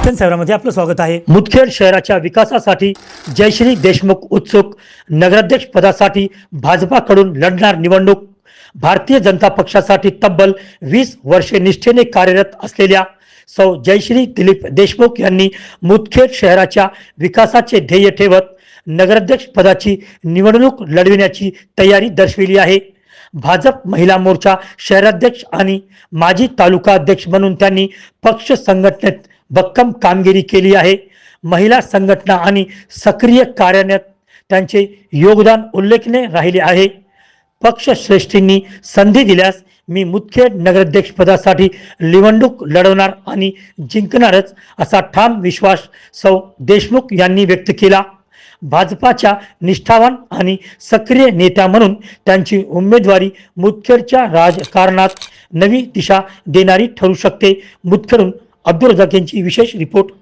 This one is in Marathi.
शहरामध्ये आपलं स्वागत आहे. मुदखेड शहराच्या विकासासाठी जयश्री देशमुख उत्सुक नगराध्यक्ष पदासाठी भाजपाकडून लढणार निवडणूक भारतीय जनता पक्षासाठी तब्बल वीस वर्षे निष्ठेने कार्यरत असलेल्या सौ जयश्री दिलीप देशमुख यांनी मुदखेड शहराच्या विकासाचे ध्येय ठेवत नगराध्यक्ष पदाची निवडणूक लढविण्याची तयारी दर्शविली आहे. भाजप महिला मोर्चा शहराध्यक्ष आणि माजी तालुका अध्यक्ष म्हणून त्यांनी पक्ष संघटनेत भक्कम कामगिरी केली आहे. महिला संघटना आणि सक्रिय कार्यान्वित त्यांचे योगदान उल्लेखनीय राहिले आहे. पक्षश्रेष्ठींनी संधी दिल्यास मी मुख्य नगराध्यक्षपदासाठी निवडणूक लढवणार आणि जिंकणारच असा ठाम विश्वास सौ देशमुख यांनी व्यक्त केला. भाजपाच्या निष्ठावान आणि सक्रिय नेत्या म्हणून त्यांची उमेदवारी मुदखेडच्या राजकारणात नवी दिशा देणारी ठरू शकते. मुदखेडून अब्दुल रजाक यांची विशेष रिपोर्ट